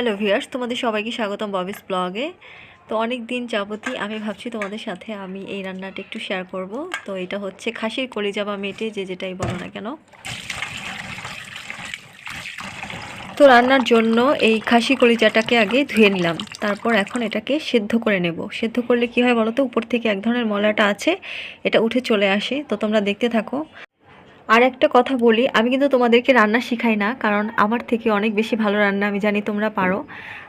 Hello viewers তোমাদের সবাইকে স্বাগতম ববিস ব্লগে তো অনেক দিন যাবতই আমি ভাবছি তোমাদের সাথে আমি এই রান্নাটা একটু শেয়ার করব। তো এটা হচ্ছে খাসির কলিজা বা মেটে যে যেটাই বলো না কেন। তো রান্নার জন্য এই খাসি কলিজাটাকে আগে ধুয়ে নিলাম। তারপর এখন এটাকে সেদ্ধ করে নেব। সেদ্ধ করলে কি হয় বলো তো? উপর থেকে এক ধরনের মলাটা আছে, এটা উঠে চলে আসে। তো তোমরা দেখতে থাকো। আর একটা কথা বলি, আমি কিন্তু তোমাদেরকে রান্না শেখাই না, কারণ আমার থেকে অনেক বেশি ভালো রান্না, আমি জানি তোমরা পারো।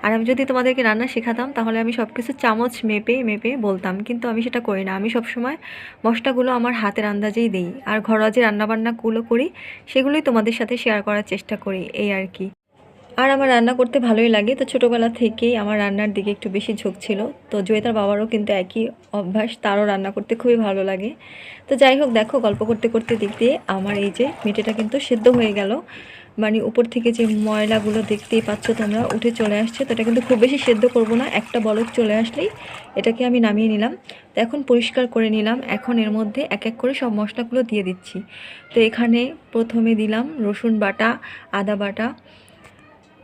আর আমি যদি তোমাদেরকে রান্না শেখাতাম, তাহলে আমি সব কিছু চামচ মেপে মেপে বলতাম, কিন্তু আমি সেটা করি না। আমি সবসময় মশলাগুলো আমার হাতের আন্দাজেই দিই, আর ঘরোয়া যে রান্নাবান্নাগুলো করি, সেগুলোই তোমাদের সাথে শেয়ার করার চেষ্টা করি, এই আর কি। আর আমার রান্না করতে ভালোই লাগে। তো ছোটোবেলা থেকেই আমার রান্নার দিকে একটু বেশি ঝোঁক ছিল। তো জয়িতার বাবারও কিন্তু একই অভ্যাস, তারও রান্না করতে খুবই ভালো লাগে। তো যাই হোক, দেখো গল্প করতে করতে দিক দিয়ে আমার এই যে মেটেটা কিন্তু সেদ্ধ হয়ে গেল। মানে উপর থেকে যে ময়লাগুলো দেখতেই পাচ্ছ তোমরা, উঠে চলে আসছে। তো এটা কিন্তু খুব বেশি সেদ্ধ করব না, একটা বলক চলে আসলেই এটাকে আমি নামিয়ে নিলাম। তো এখন পরিষ্কার করে নিলাম। এখন এর মধ্যে এক এক করে সব মশলাগুলো দিয়ে দিচ্ছি। তো এখানে প্রথমে দিলাম রসুন বাটা, আদা বাটা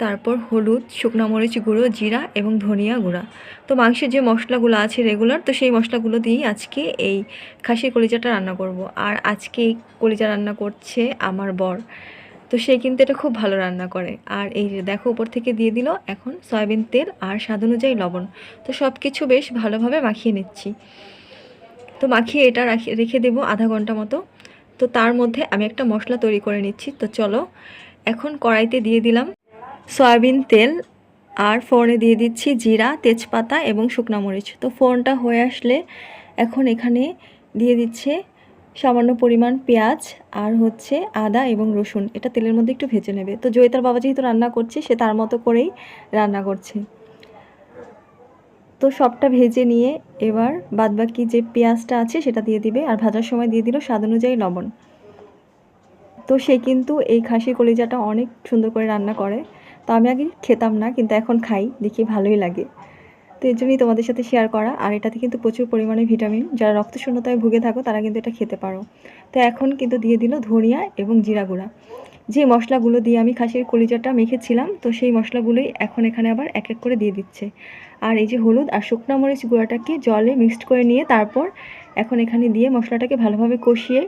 তারপর হলুদ, শুকনো মরিচ গুঁড়ো, জিরা এবং ধনিয়া গুঁড়া। তো মাংসের যে মশলাগুলো আছে রেগুলার তো সেই মশলাগুলো দিয়েই আজকে এই খাসির কলিজাটা রান্না করব। আর আজকে এই কলিজা রান্না করছে আমার বর। তো সে কিন্তু এটা খুব ভালো রান্না করে। আর এই দেখো, উপর থেকে দিয়ে দিল এখন সয়াবিন তেল আর স্বাদ অনুযায়ী লবণ। তো সব কিছু বেশ ভালোভাবে মাখিয়ে নিচ্ছি। তো মাখিয়ে এটা রাখি, রেখে দেবো আধা ঘণ্টা মতো। তো তার মধ্যে আমি একটা মশলা তৈরি করে নিচ্ছি। তো চলো, এখন কড়াইতে দিয়ে দিলাম সয়াবিন তেল আর ফোড়নে দিয়ে দিচ্ছি জিরা, তেজপাতা এবং শুকনো মরিচ। তো ফোড়নটা হয়ে আসলে এখন এখানে দিয়ে দিচ্ছে সামান্য পরিমাণ পেঁয়াজ আর হচ্ছে আদা এবং রসুন। এটা তেলের মধ্যে একটু ভেজে নেবে। তো জয়িতার বাবা যেহেতু রান্না করছে, সে তার মতো করেই রান্না করছে। তো সবটা ভেজে নিয়ে এবার বাদবাকি যে পেঁয়াজটা আছে সেটা দিয়ে দিবে আর ভাজার সময় দিয়ে দিল স্বাদ অনুযায়ী লবণ। তো সে কিন্তু এই খাসি কলিজাটা অনেক সুন্দর করে রান্না করে। তো আমি আগে খেতাম না, কিন্তু এখন খাই, দেখি ভালোই লাগে। তো এর জন্যই তোমাদের সাথে শেয়ার করা, আর এটাতে কিন্তু প্রচুর পরিমাণে ভিটামিন যারা রক্তশূন্যতায় ভুগে থাকো, তারা কিন্তু এটা খেতে পারো। তো এখন কিন্তু দিয়ে দিল ধনিয়া এবং জিরা গুঁড়া। যে মশলাগুলো দিয়ে আমি খাসির কলিজাটা মেখেছিলাম, তো সেই মশলাগুলোই এখন এখানে আবার এক এক করে দিয়ে দিচ্ছে। আর এই যে হলুদ আর শুকনা মরিচ গুঁড়াটাকে জলে মিক্সড করে নিয়ে তারপর এখন এখানে দিয়ে মশলাটাকে ভালোভাবে কষিয়ে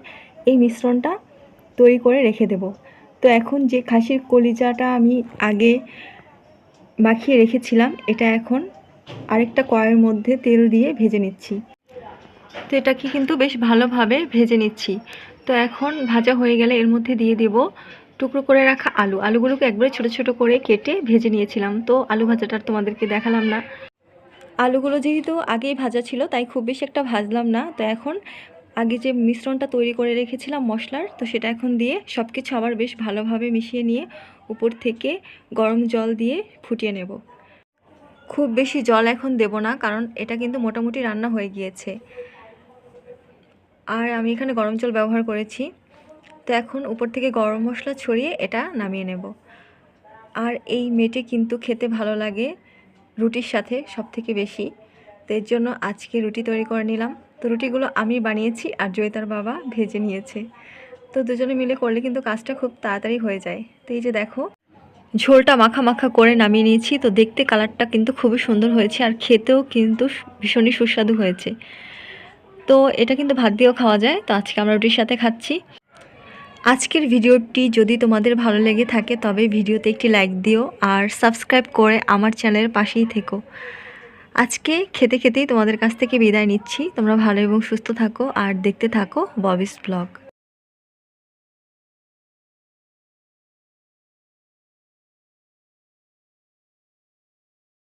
এই মিশ্রণটা তৈরি করে রেখে দেবো। তো এখন যে খাসির কলিজাটা আমি আগে মাখিয়ে রেখেছিলাম, এটা এখন আরেকটা কয়ের মধ্যে তেল দিয়ে ভেজে নিচ্ছি। তো এটাকে কিন্তু বেশ ভালোভাবে ভেজে নিচ্ছি। তো এখন ভাজা হয়ে গেলে এর মধ্যে দিয়ে দেব টুকরো করে রাখা আলু। আলুগুলোকে একবারে ছোট ছোট করে কেটে ভেজে নিয়েছিলাম। তো আলু ভাজাটা তোমাদেরকে দেখালাম না। আলুগুলো যেহেতু আগেই ভাজা ছিল, তাই খুব বেশি একটা ভাজলাম না। তো এখন আগে যে মিশ্রণটা তৈরি করে রেখেছিলাম মশলার, তো সেটা এখন দিয়ে সব কিছু আবার বেশ ভালোভাবে মিশিয়ে নিয়ে উপর থেকে গরম জল দিয়ে ফুটিয়ে নেব। খুব বেশি জল এখন দেব না, কারণ এটা কিন্তু মোটামুটি রান্না হয়ে গিয়েছে। আর আমি এখানে গরম জল ব্যবহার করেছি। তো এখন উপর থেকে গরম মশলা ছড়িয়ে এটা নামিয়ে নেব। আর এই মেটে কিন্তু খেতে ভালো লাগে, রুটির সাথে সব থেকে বেশি। তো এর জন্য আজকে রুটি তৈরি করে নিলাম। তো রুটিগুলো আমি বানিয়েছি আর জয়িতার বাবা ভেজে নিয়েছে। তো দুজনে মিলে করলে কিন্তু কাজটা খুব তাড়াতাড়ি হয়ে যায়। তো এই যে দেখো, ঝোলটা মাখা মাখা করে নামিয়ে নিয়েছি। তো দেখতে কালারটা কিন্তু খুবই সুন্দর হয়েছে আর খেতেও কিন্তু ভীষণই সুস্বাদু হয়েছে। তো এটা কিন্তু ভাত দিয়েও খাওয়া যায়। তো আজকে আমরা রুটির সাথে খাচ্ছি। আজকের ভিডিওটি যদি তোমাদের ভালো লেগে থাকে, তবে ভিডিওতে একটি লাইক দিও আর সাবস্ক্রাইব করে আমার চ্যানেলের পাশেই থেকো। আজকে খেতে খেতেই তোমাদের কাছ থেকে বিদায় নিচ্ছি। তোমরা ভালো এবং সুস্থ থাকো, আর দেখতে থাকো ববিস ব্লগ।